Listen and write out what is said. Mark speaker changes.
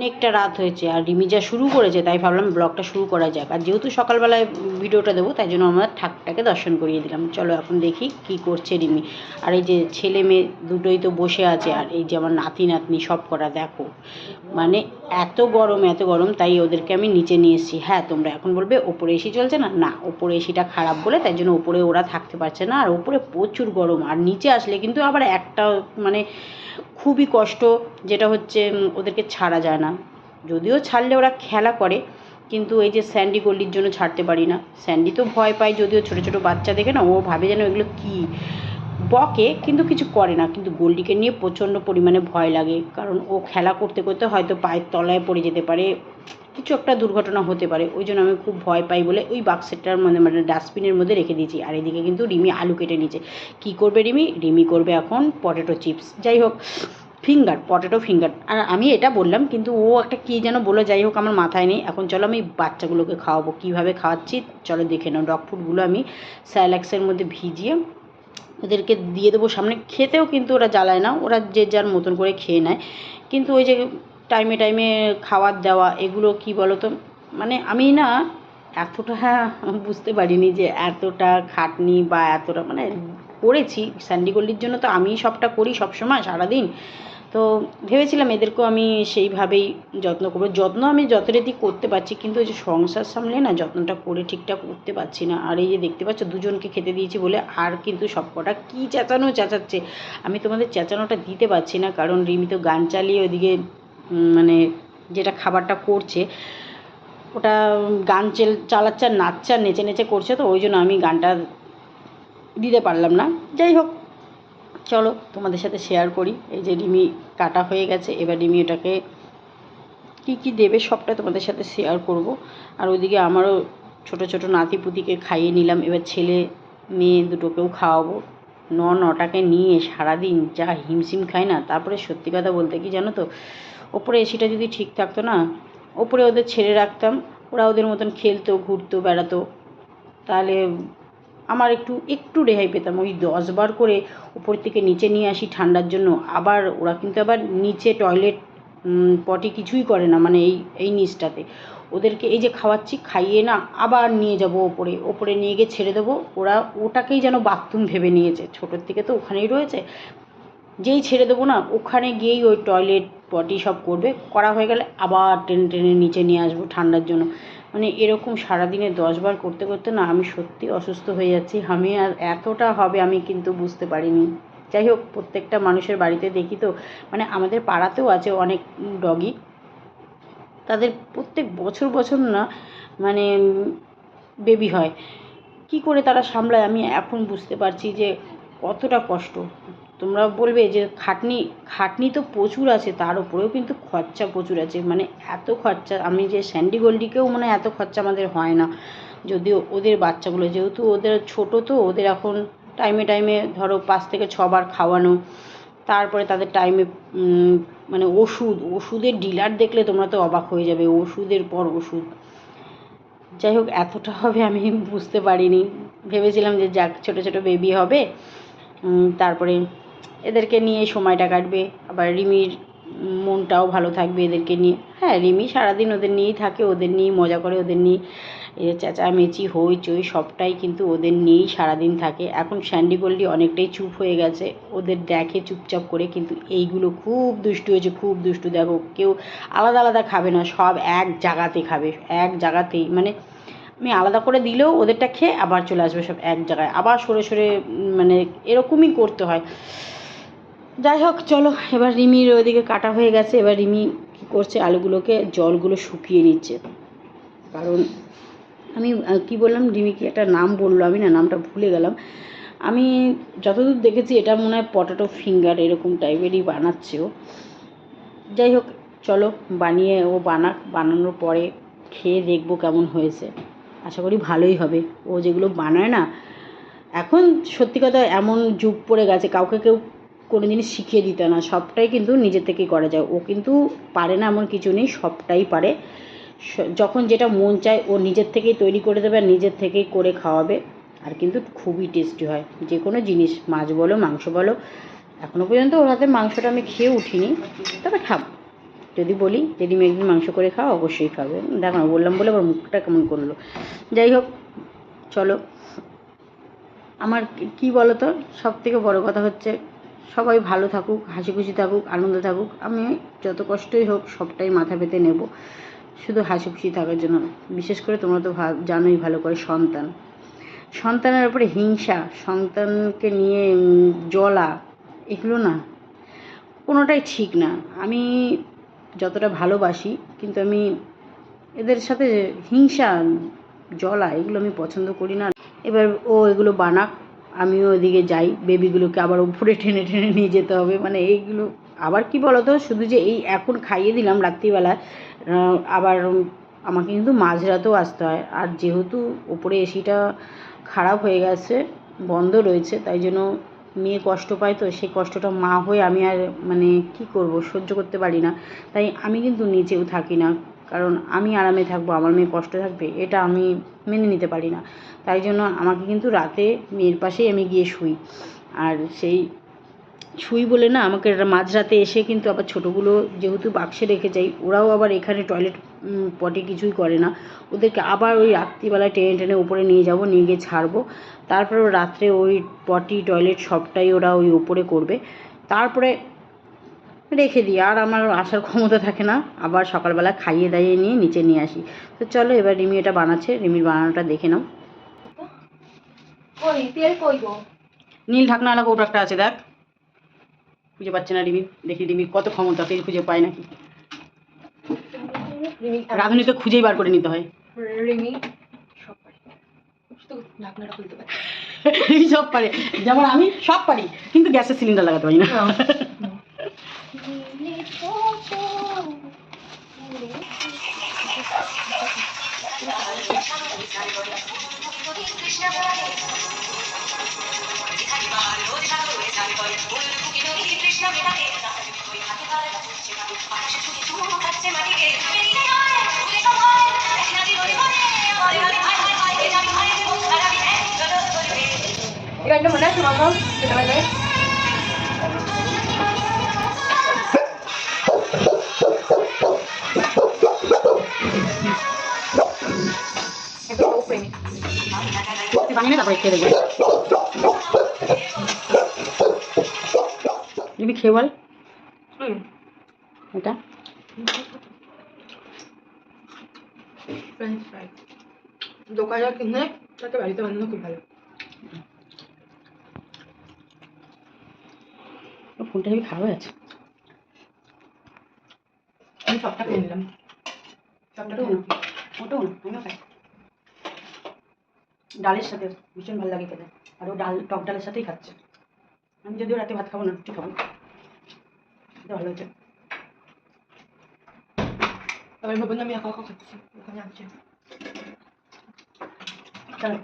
Speaker 1: অনেকটা রাত হয়েছে আর রিমি যা শুরু করেছে তাই ভাবলাম ব্লগটা শুরু করা যাক। আর যেহেতু সকালবেলায় ভিডিওটা দেবো, তাই জন্য আমরা ঠাকটাকে দর্শন করিয়ে দিলাম। চলো এখন দেখি কি করছে রিমি। আর এই যে ছেলে মেয়ে দুটোই তো বসে আছে, আর এই যে আমার নাতি নাতনি সব করা দেখো। মানে এত গরম এত গরম, তাই ওদেরকে আমি নিচে নিয়ে এসেছি। হ্যাঁ তোমরা এখন বলবে, ওপরে এসি চলছে না? না, ওপরে এসিটা খারাপ বলে, তাই জন্য ওপরে ওরা থাকতে পারছে না। আর ওপরে প্রচুর গরম, আর নিচে আসলে কিন্তু আবার একটা মানে খুবই কষ্ট, যেটা হচ্ছে ওদেরকে ছাড়া যায় না। যদিও ছাড়লে ওরা খেলা করে, কিন্তু এই যে স্যান্ডি গল্লির জন্য ছাড়তে পারি না। স্যান্ডি তো ভয় পায়, যদিও ছোটো ছোটো বাচ্চা দেখে না, ও ভাবে যেন এগুলো কী। বকে, কিন্তু কিছু করে না, কিন্তু গোল্ডিকে নিয়ে প্রচণ্ড পরিমাণে ভয় লাগে। কারণ ও খেলা করতে করতে হয়তো পায়ের তলায় পড়ে যেতে পারে। কিছু একটা দুর্ঘটনা হতে পারে, ওই জন্য আমি খুব ভয় পাই বলে ওই বাক্সেরটার মধ্যে মানে ডাস্টবিনের মধ্যে রেখে দিয়েছি। আর এদিকে কিন্তু রিমি আলু কেটে নিয়েছে। কী করবে রিমি? রিমি করবে এখন পটেটো চিপস যাই হোক ফিঙ্গার পটেটো ফিঙ্গার আর আমি এটা বললাম, কিন্তু ও একটা কী যেন বলে যাই হোক, আমার মাথায় নেই। এখন চলো আমি বাচ্চাগুলোকে খাওয়াবো। কীভাবে খাওয়াচ্ছি? চলো দেখে নাও। ডগ ফুডগুলো আমি স্যালাক্সের মধ্যে ভিজিয়ে ওদেরকে দিয়ে দেবো সামনে। খেতেও কিন্তু ওরা জ্বালায় না। ওরা যে যার মতন করে খেয়ে নেয়। কিন্তু ওই যে টাইমে টাইমে খাবার দেওয়া, এগুলো কি বলো তো মানে আমি না এতটা বুঝতে পারিনি যে এতটা খাটনি বা এতটা মানে করেছি। স্যান্ডিগোল্ডির জন্য তো আমিই সবটা করি সবসময়, সারাদিন। তো ভেবেছিলাম এদেরকেও আমি সেইভাবেই যত্ন করব। যত্ন আমি যথারীতি করতে পারছি, কিন্তু ওই যে সংসার সামলে না যত্নটা করে ঠিকঠাক করতে পারছি না। আর এই যে দেখতে পাচ্ছ, দুজনকে খেতে দিয়েছি বলে আর কিন্তু সব কটা কী চেঁচানো চেঁচাচ্ছে? আমি তোমাদের চেঁচানোটা দিতে পারছি না, কারণ রিমি তো গান চালিয়ে ওইদিকে মানে যেটা খাবারটা করছে, ওটা গান চেল, চালাচ্ছে আর নাচছে আর নেচে নেচে করছে তো, ওই জন্য আমি গানটা দিতে পারলাম না। যাই হোক, চলো তোমাদের সাথে শেয়ার করি। এই যে ডিমি কাটা হয়ে গেছে, এবার ডিমি ওটাকে কী কী দেবে সবটা তোমাদের সাথে শেয়ার করব। আর ওইদিকে আমারও ছোট ছোট নাতি পুতিকে খাইয়ে নিলাম, এবার ছেলে মেয়ে দুটোকেও খাওয়াবো। ন নটাকে নিয়ে সারাদিন যা হিমশিম খায় না, তারপরে সত্যি কথা বলতে কি জানো তো ওপরে এসিটা যদি ঠিক থাকতো না, ওপরে ওদের ছেড়ে রাখতাম। ওরা ওদের মতন খেলতো, ঘুরতো, বেড়াতো। তাহলে আমার একটু একটু রেহাই পেতাম। ওই দশবার করে উপর থেকে নিচে নিয়ে আসি ঠান্ডার জন্য। আবার ওরা কিন্তু আবার নিচে টয়লেট পটি কিছুই করে না মানে এই এই নিচটাতে। ওদেরকে এই যে খাওয়াচ্ছি, খাইয়ে না আবার নিয়ে যাব ওপরে। ওপরে নিয়ে গিয়ে ছেড়ে দেবো। ওরা ওটাকেই যেন বাথরুম ভেবে নিয়েছে। ছোটোর থেকে তো ওখানেই রয়েছে। যেই ছেড়ে দেবো না, ওখানে গিয়েই ওই টয়লেট পটি সব করবে। করা হয়ে গেলে আবার টেনে টেনে নিচে নিয়ে আসব ঠান্ডার জন্য। মানে এরকম সারাদিনে দশবার করতে করতে না আমি সত্যি অসুস্থ হয়ে যাচ্ছি। আমি আর এতটা হবে আমি কিন্তু বুঝতে পারিনি। যাই হোক, প্রত্যেকটা মানুষের বাড়িতে দেখি তো মানে আমাদের পাড়াতেও আছে অনেক ডগি তাদের প্রত্যেক বছর বছর না মানে বেবি হয়। কি করে তারা সামলায় আমি এখন বুঝতে পারছি যে কতটা কষ্ট। তোমরা বলবে যে খাটনি খাটনি তো প্রচুর আছে, তার উপরেও কিন্তু খরচা প্রচুর আছে। মানে এত খরচা, আমি যে স্যান্ডি গোল্ডিকেও মানে এত খরচা আমাদের হয় না। যদিও ওদের বাচ্চাগুলো, যেহেতু ওদের ছোট তো, ওদের এখন টাইমে টাইমে ধরো পাঁচ থেকে ছবার খাওয়ানো। তারপরে তাদের টাইমে মানে ওষুধ, ওষুধের ডিলার দেখলে তোমরা তো অবাক হয়ে যাবে, ওষুধের পর ওষুধ। যাই হোক, এতটা হবে আমি বুঝতে পারিনি। ভেবেছিলাম যে যাক, ছোটো ছোটো বেবি হবে। তারপরে এদেরকে নিয়ে সময়টা কাটবে। আবার রিমির মনটাও ভালো থাকবে এদেরকে নিয়ে। হ্যাঁ রিমি সারাদিন ওদের নিয়েই থাকে, ওদের নিয়েই মজা করে, ওদের নিয়ে চেঁচামেচি, হইচই, সবটাই কিন্তু ওদের নিয়েই সারাদিন থাকে। এখন স্যান্ডি গোল্ডি অনেকটাই চুপ হয়ে গেছে। ওদের দেখে চুপচাপ করে কিন্তু এইগুলো খুব দুষ্টু হয়েছে, খুব দুষ্টু। দেখো, কেউ আলাদা আলাদা খাবে না, সব এক জায়গাতে খাবে, এক জায়গাতেই। মানে আমি আলাদা করে দিলেও ওদেরটা খেয়ে আবার চলে আসবে সব এক জায়গায়। আবার সরে সরে মানে এরকমই করতে হয়। যাই হোক চলো, এবার রিমির ওইদিকে কাটা হয়ে গেছে। এবার রিমি কী করছে? আলুগুলোকে, জলগুলো শুকিয়ে নিচ্ছে। কারণ আমি কি বললাম? রিমি কি একটা নাম বলল? আমি না নামটা ভুলে গেলাম। আমি যতদূর দেখেছি, এটা মনে হয় পটাটো ফিঙ্গার এরকম টাইপেরই বানাচ্ছে ও। যাই হোক চলো, বানিয়ে ও বানাক। বানানোর পরে খেয়ে দেখব কেমন হয়েছে। আশা করি ভালোই হবে। ও যেগুলো বানায় না, এখন সত্যি কথা এমন যুগ পড়ে গেছে, কাউকে কেউ কোনো জিনিস শিখিয়ে দিতে না। সবটাই কিন্তু নিজের থেকেই করা যায়। ও কিন্তু পারে না এমন কিছু নেই, সবটাই পারে। যখন যেটা মন চায়, ও নিজের থেকেই তৈরি করে দেবে আর নিজের থেকেই করে খাওয়াবে। আর কিন্তু খুবই টেস্টি হয়। যে কোনো জিনিস, মাছ বলো, মাংস বলো এখনও পর্যন্ত ওর হাতে মাংসটা আমি খেয়ে উঠিনি। তবে খাব। যদি বলি যে রিমি একদিন মাংস করে খাও, অবশ্যই খাবে। দেখো না, বললাম বলে আবার মুখটা কেমন করল। যাই হোক, চলো। আমার কি বলো তো সব থেকে বড় কথা হচ্ছে সবাই ভালো থাকুক, হাসি খুশি থাকুক, আনন্দ থাকুক, আমি যত কষ্টই হোক সবটাই মাথা পেতে নেব। শুধু হাসি খুশি থাকার জন্য। বিশেষ করে তোমরা তো জানোই ভালো করে সন্তান। সন্তানের উপরে হিংসা, সন্তানকে নিয়ে জ্বলা, এগুলো না, কোনোটাই ঠিক না। আমি যতটা ভালোবাসি, কিন্তু আমি এদের সাথে হিংসা, জ্বলা, এগুলো আমি পছন্দ করি না। এবার ও এগুলো বানাক আমিও ওদিকে যাই, বেবিগুলোকে আবার উপরে টেনে টেনে নিয়ে যেতে হবে। মানে এইগুলো, আবার কি বলতো, শুধু যে এই এখন খাইয়ে দিলাম রাত্রিবেলা আবার আমাকে কিন্তু মাঝরাতেও আসতে হয়। আর যেহেতু ওপরে এসিটা খারাপ হয়ে গেছে, বন্ধ রয়েছে, তাই জন্য মেয়ে কষ্ট পায় তো, সেই কষ্টটা মা হয়ে আমি আর মানে কি করব, সহ্য করতে পারি না। তাই আমি কিন্তু নিচেও থাকি না। কারণ আমি আরামে থাকব, আমার মেয়ে কষ্ট থাকবে, এটা আমি মেনে নিতে পারি না। তাই জন্য আমাকে কিন্তু রাতে মেয়ের পাশেই আমি গিয়ে শুই। আর সেই শুই বলে না, আমাকে মাঝরাতে এসে কিন্তু আবার ছোটোগুলো যেহেতু বাক্সে রেখে যাই, ওরাও আবার এখানে টয়লেট পটি কিছুই করে না। ওদেরকে আবার ওই রাত্রিবেলায় টেনে টেনে উপরে নিয়ে যাব, নিয়ে গিয়ে ছাড়বো। তারপরে রাত্রে ওই পটি, টয়লেট সবটাই ওরা ওই উপরে করবে। তারপরে রেখে দিই আর আমার আসার ক্ষমতা থাকে না। আবার সকালবেলা খাইয়ে দাইয়ে নিয়ে নিচে নিয়ে আসি। তো চলো এবার রিমি এটা বানাচ্ছে রিমির বানানোটা দেখে নাও। নীল ঢাকনাওয়ালা কৌটো একটা আছে দেখ। খুঁজে পাচ্ছে না রিমি। দেখি রিমির কত ক্ষমতা তেল খুঁজে পায় নাকি।
Speaker 2: রিমি
Speaker 1: রাঁধুনি তো খুঁজেই বার করে নিতে হয়।
Speaker 2: রিমি সব পারে। ঢাকনাটা খুলতে পারে।
Speaker 1: সব পারে। যেমন আমি সব পারি কিন্তু গ্যাসের সিলিন্ডার লাগাতে পারি না।
Speaker 2: এই গানটা মনে আছে মামা? ছোটবেলায়? এটা ও প্রেমিক
Speaker 1: বানিয়ে তারপরে খেয়ে দেখবে রিমি খেয়ে বল এটা।
Speaker 2: ফ্রেঞ্চ ফ্রাই দোকানে কিনে তাকে বাড়িতে বানানো খুব ভালো।
Speaker 1: ফোনটা হেবি খারাপ হয়ে আছে
Speaker 2: আমি সবটা খেয়ে নিলাম। সবটা
Speaker 1: ওটাও
Speaker 2: খেয়ে
Speaker 1: না ওটাও না আমিও খাই ডালের সাথে ভীষণ ভালো লাগে খেতে। আর ও ডাল টক ডালের সাথেই খাচ্ছে। আমি যদিও রাতে ভাত খাব না রুটি খাব এটা ভালো হয়েছে।
Speaker 2: আবার ভাবলাম আমি একা একা খাচ্ছি। ওখানে
Speaker 1: চলো।